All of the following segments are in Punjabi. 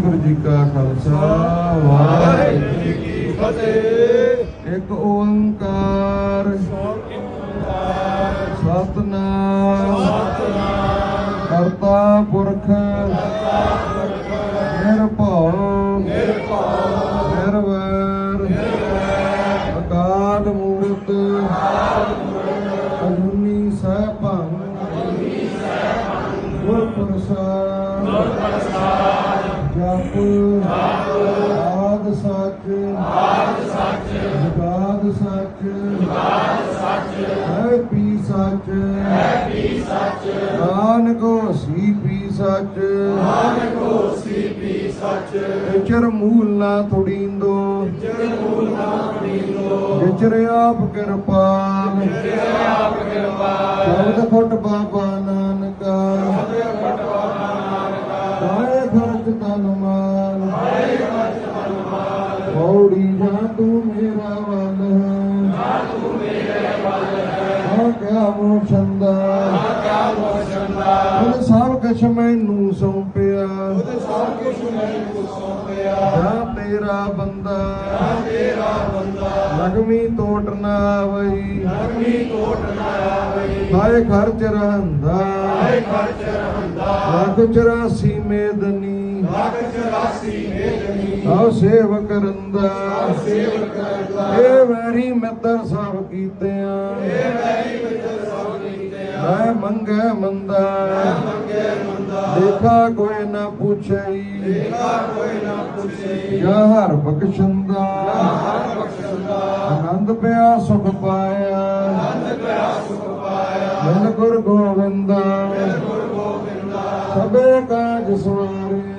ਵਾਹਿਗੁਰੂ ਜੀ ਕਾ ਖਾਲਸਾ ਵਾਹਿਗੁਰੂ ਜੀ ਕੀ ਫਤਿਹ। ਇੱਕ ਓੰਕਾਰ ਸਤਨਾਮ। ਕਰਤਾ ਪੁਰਖ ਆਦ ਸੱਚ ਆਦ ਸੱਚ ਜੁਗਾਦ ਸੱਚ ਜੁਗਾਦ ਸੱਚ ਹੈ ਪੀ ਸੱਚ ਹੈ ਪੀ ਸੱਚ ਨਾਨਕ ਹੋਸੀ ਪੀ ਸੱਚ ਨਾਨਕ ਹੋਸੀ ਪੀ ਸੱਚ ਵਿਚਰ ਮੂਲ ਨਾ ਤੁੜੀਂਦੋ ਵਿਚਰ ਮੂਲ ਨਾ ਤੁੜੀਂਦੋ ਵਿਚਰ ਆਪ ਕਿਰਪਾਲ ਵਿਚਰ ਆਪ ਕਿਰਪਾਲ ਸਬਦ ਫੁੱਟ ਬਾਬਾ ਜਾ ਤੂੰ ਮੇਰਾ ਵੱਲ ਹੈ ਜਾ ਤੂੰ ਮੇਰੇ ਵੱਲ ਹੈ ਹਾਂ ਕਿਆ ਮੋ ਛੰਦਾ ਹਾਂ ਕਿਆ ਮੋ ਛੰਦਾ ਉਹ ਸਭ ਕੁਛ ਮੈਨੂੰ ਸੌਂਪਿਆ ਉਹ ਸਭ ਕੁਛ ਮੈਨੂੰ ਸੌਂਪਿਆ ਜਾ ਤੇਰਾ ਬੰਦਾ ਜਾ ਤੇਰਾ ਬੰਦਾ ਲਗਮੀ ਤੋਟ ਨਾ ਆਵਈ ਲਗਮੀ ਤੋਟ ਨਾ ਆਵਈ ਹਾਏ ਖਰਚ ਰਹੰਦਾ ਹਾਏ ਖਰਚ ਰਹੰਦਾ ਲੱਖ 84 ਮੇਦਨੀ ਲੱਖ 84 ਮੇਦਨੀ ਆਓ ਸੇਵਕ ਕਰੰਦਾ ਸੇਵਕ ਕਰਦਾ ਇਹ ਵੈਰੀ ਮਿੱਤਰ ਸਭ ਕੀਤਿਆਂ। ਇਹ ਵੈਰੀ ਮਿੱਤਰ ਸਭ ਕੀਤਿਆਂ। ਮੈਂ ਮੰਗੇ ਮੰਦਾ। ਮੰਗੇ ਮੰਦਾ। ਦੇਖਾ ਕੋਈ ਨਾ ਪੁੱਛਈ। ਦੇਖਾ ਕੋਈ ਨਾ ਪੁੱਛਈ। ਜਾ ਹਰ ਬਖਸ਼ੰਦਾ। ਹਰ ਬਖਸ਼ੰਦਾ। ਆਨੰਦ ਪਿਆ ਸੁਖ ਪਾਇਆ। ਆਨੰਦ ਪਿਆ ਸੁਖ ਪਾਇਆ। ਮਨ ਗੁਰ ਗੋਬਿੰਦਾ ਮਨ ਗੁਰ ਗੋਬਿੰਦਾ ਸਭੇ ਕਾਜ ਸਵਾਰੇ।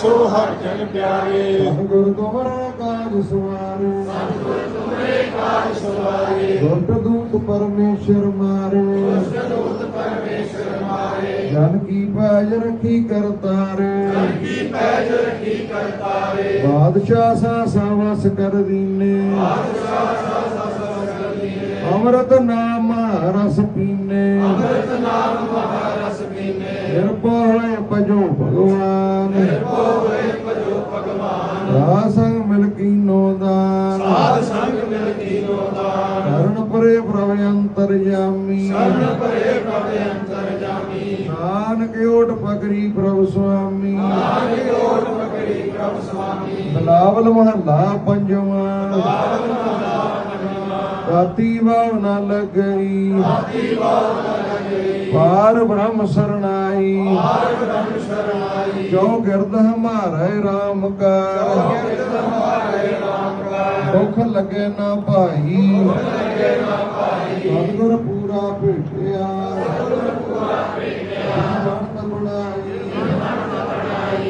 सो हर जन प्यारे गुरु तुमरे काज सुवारे सतगुरु दूत मारे दूत परमेश्वर मारे जन की पैज रखी करतारे जन बादशाह सावस कर दीने बादशाह कर दीने अमृत नाम रस पीने अमृत नाम रस भगवान ਅੰਤਰਜਾਮੀ ਸਰਨ ਭਰੇ ਪ੍ਰਭ ਅੰਤਰ ਜਾਮੀ। ਨਾਨਕ ਓਟ ਪਕਰੀ ਪ੍ਰਭ ਸੁਆਮੀ। ਨਾਨਕ ਓਟ ਪਕੜੀ ਪ੍ਰਭ ਸੁਆਮੀ। ਬਲਾਵਲ ਮਹੱਲਾ ਪੰਜਵਾਂ। ਰਾਤੀ ਵਾਵ ਨਾ ਲੱਗਈ। ਆਤੀ ਬਾਤ ਲਗਈ। ਪਾਰ ਬ੍ਰਹਮ ਸਰਣਾਈ। ਆਰ ਬ੍ਰਹਮ ਸ਼ਰਨਾਈ ਜੋ ਗਿਰਦ ਹਮਾਰੇ RAM ਕਾ। ਕਿਰਤ ਹਮਾਰੇ ਰਾਮ ਕਾ। ਦੁੱਖ ਲੱਗੇ ਨਾ ਭਾਈ। ਲਗੇ ਨਾ ਭਾਈ ਸਤਿਗੁਰ ਪੂਰਾ ਭੇਟਿਆ। ਸਤਿਗੁਰ ਪੂਰਾ ਭੇਟਿਆ ਮਨ ਬਣਾਈ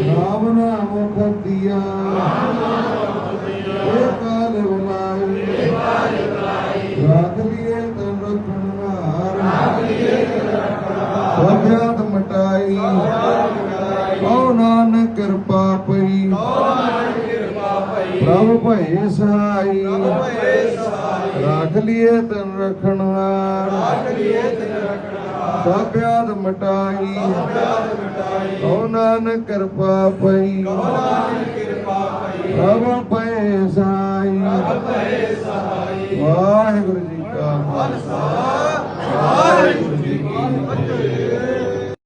ਨਾਮ ਨਾਮ ਮੁਖ ਦੀਆ। ਇਹ ਕਾਲ ਬੁਲਾਈ ਰੱਖ ਲਿਏ ਤਨ ਰਖਣ ਹਾਰ ਰੱਖ ਲਿਏ ਤਨ ਰਖਣ ਭਏ ਸਹਾਈ ਰੱਖ ਲਿਏ ਤਨ ਰਖਣ ਰੱਖ ਲਿਏ ਤਿਨ ਰਖਣਾ ਸਭ ਯਾਦ ਮਟਾਈ। ਯਾਦ ਮਿਟਾਈ। ਕਉ ਨਾਨਕ ਕਿਰਪਾ ਪਈ। ਨਾਨਕ ਕਿਰਪਾ ਭਈ ਪ੍ਰਭ ਭਏ ਸਹਾਈ ਭਏ ਸਹਾਈ ਵਾਹਿਗੁਰੂ ਜੀ ਕਾ ਖਾਲਸਾ। ਵਾਹਿਗੁਰੂ ਕੀ